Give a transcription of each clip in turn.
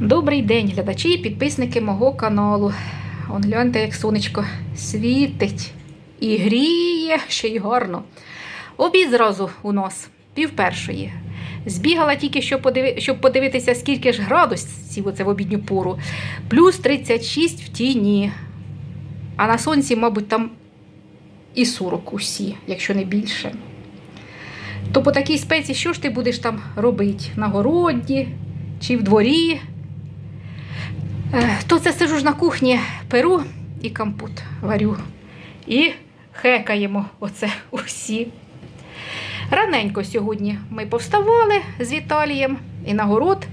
Добрий день, глядачі і підписники мого каналу. Он гляньте, як сонечко світить і гріє ще й гарно. Обід зразу у нас, пів першої. Збігала тільки, щоб, подиви... щоб подивитися, скільки ж градусів оце в обідню пору. Плюс 36 в тіні. А на сонці, мабуть, там і 40 усі, якщо не більше. То по такій спеці, що ж ти будеш там робити? На городі чи в дворі? Е, То це сижу ж на кухні, перу і компот варю. І хекаємо оце усі. Раненько сьогодні ми повставали з Віталієм і на город,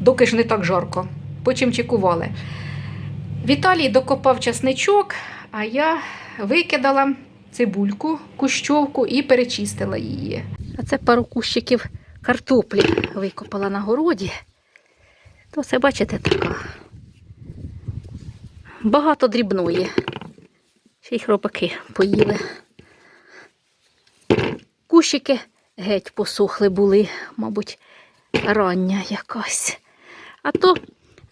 доки ж не так жарко, почимчикували. Віталій докопав часничок, а я викидала цибульку, кущовку і перечистила її. А це пару кущиків картоплі викопала на городі. То це, бачите, така. Багато дрібної. Ще й хробаки поїли. Кущики геть посохли були, мабуть, рання якась. А то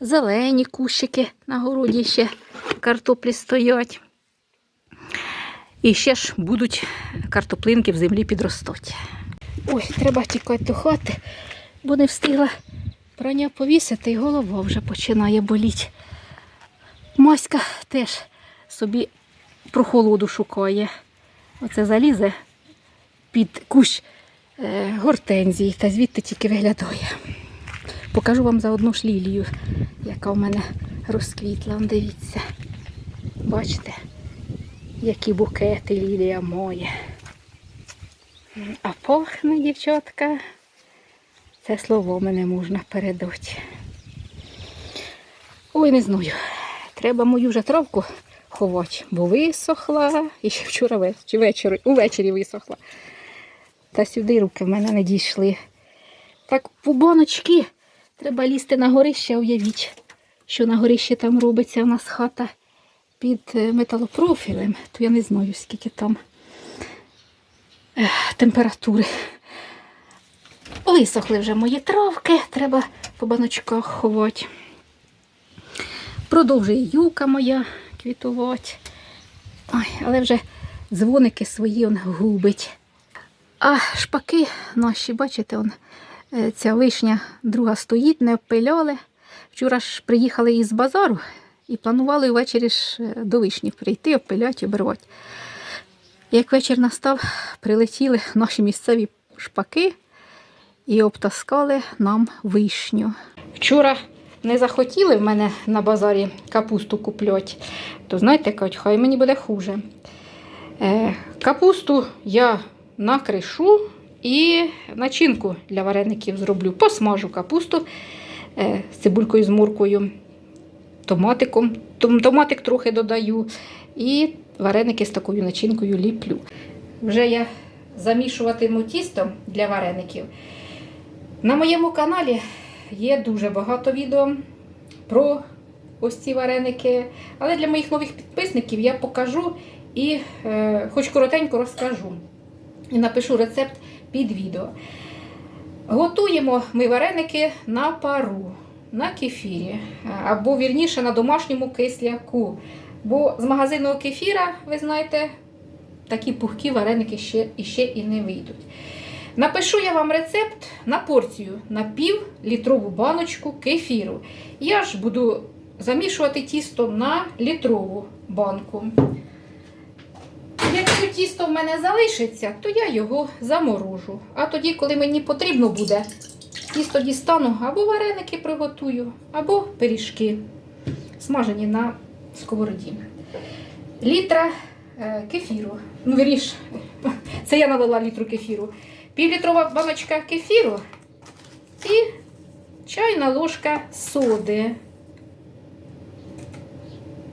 зелені кущики на городі ще картоплі стоять. І ще ж будуть картоплинки в землі підростуть. Ой, треба тікати до хати, бо не встигла прання повісити і голова вже починає боліти. Маська теж собі прохолоду шукає. Оце залізе під кущ е, гортензії та звідти тільки виглядає. Покажу вам заодно ж лілію, яка в мене розквітла. Он Дивіться. Бачите, які букети лілія моє. А пахне, дівчатка, це слово мене можна передати. Ой, не знаю. Треба мою вже травку ховати, бо висохла. І ще вчора ве- чи ввечері, увечері висохла. Та сюди руки в мене не дійшли. Так по баночки треба лізти на горище, уявіть, що на горищі там робиться у нас хата під е, металопрофілем, то я не знаю, скільки там ех, температури. Висохли вже мої травки, треба по баночках ховати. Продовжує юка моя квітувати. Ой, але вже дзвоники свої он губить. А шпаки наші, бачите, он, е, ця вишня друга стоїть, не обпиляли. Вчора ж приїхали із базару і планували ввечері ж е, до вишні прийти, обпиляти, обірвати. Як вечір настав, прилетіли наші місцеві шпаки і обтаскали нам вишню. Вчора не захотіли в мене на базарі капусту куплять, то знаєте, кажуть, хай мені буде хуже. Е, капусту я накришу і начинку для вареників зроблю. Посмажу капусту е, з цибулькою з муркою, томатиком. Томатик трохи додаю. І вареники з такою начинкою ліплю. Вже я замішуватиму тісто для вареників. На моєму каналі є дуже багато відео про ось ці вареники. Але для моїх нових підписників я покажу і е, хоч коротенько розкажу. І напишу рецепт під відео. Готуємо ми вареники на пару, на кефірі, або вірніше на домашньому кисляку. Бо з магазинного кефіра, ви знаєте, такі пухкі вареники ще, іще і не вийдуть. Напишу я вам рецепт на порцію на пів літрову баночку кефіру. Я ж буду замішувати тісто на літрову банку. Якщо тісто в мене залишиться, то я його заморожу. А тоді, коли мені потрібно буде, тісто дістану або вареники приготую, або пиріжки, смажені на сковороді. Літра е, кефіру. Ну, вірніш, це я налила літру кефіру. Півлітрова баночка кефіру і чайна ложка соди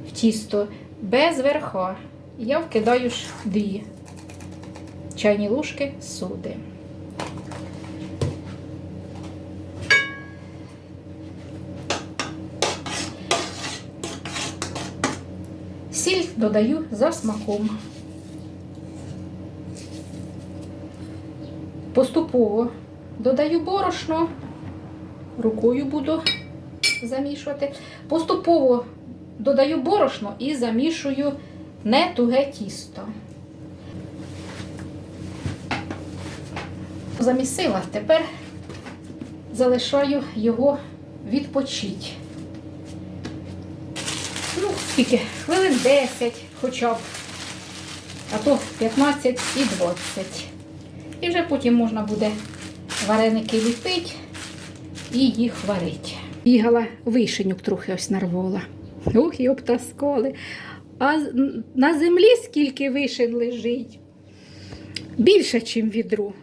в тісто без верха. Я вкидаю ж дві чайні ложки соди. Сіль додаю за смаком. Поступово додаю борошно, рукою буду замішувати. Поступово додаю борошно і замішую не туге тісто. Замісила, тепер залишаю його відпочити. Ну, скільки? Хвилин 10 хоча б, а то 15 і 20. І вже потім можна буде вареники ліпити і їх варити. Бігала вишенюк трохи ось нарвала. Ох, і обтаскали. А на землі скільки вишень лежить? Більше, ніж відру.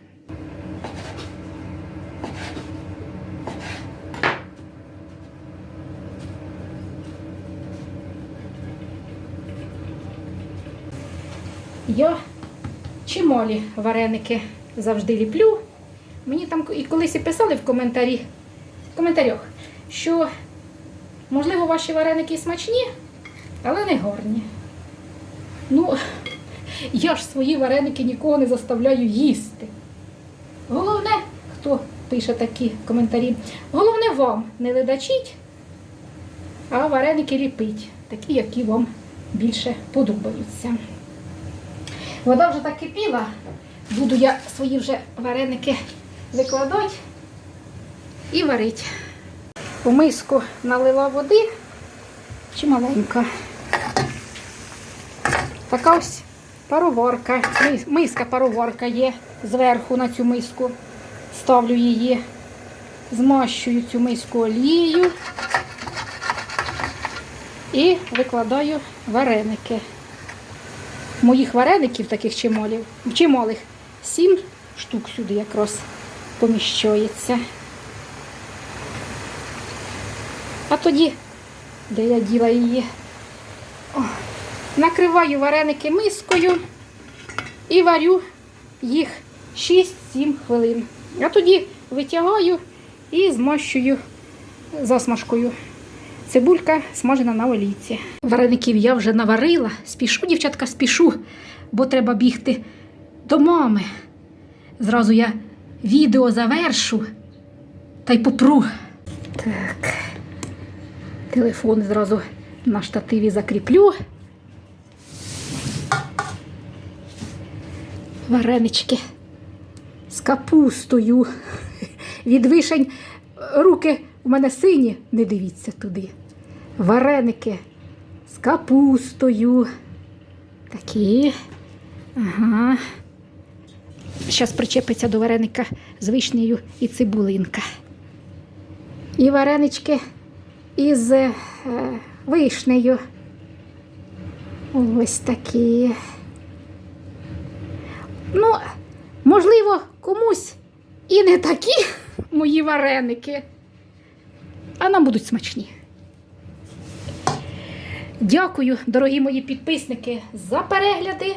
Я чималі вареники завжди ліплю. Мені там і колись і писали в коментарі, в коментарях, що, можливо, ваші вареники смачні, але не гарні. Ну, я ж свої вареники нікого не заставляю їсти. Головне, хто пише такі коментарі, головне вам не ледачіть, а вареники ліпить, такі, які вам більше подобаються. Вода вже так кипіла. Буду я свої вже вареники викладати і варити. У миску налила води чи маленька. Така ось пароварка. Миска пароварка є зверху на цю миску. Ставлю її, змащую цю миску олією і викладаю вареники моїх вареників, таких чималів, чималих, сім штук сюди якраз поміщається. А тоді, де я діла її, О, накриваю вареники мискою і варю їх 6-7 хвилин. А тоді витягаю і змащую засмажкою. Цибулька смажена на олійці. Вареників я вже наварила. Спішу, дівчатка, спішу, бо треба бігти до мами. Зразу я відео завершу та й попру. Так. Телефон зразу на штативі закріплю. Варенички з капустою. Від вишень руки у мене сині, не дивіться туди. Вареники з капустою. Такі. Ага. Зараз причепиться до вареника з вишнею і цибулинка. І варенички із е, вишнею. Ось такі. Ну, можливо, комусь і не такі мої вареники, а нам будуть смачні. Дякую, дорогі мої підписники, за перегляди.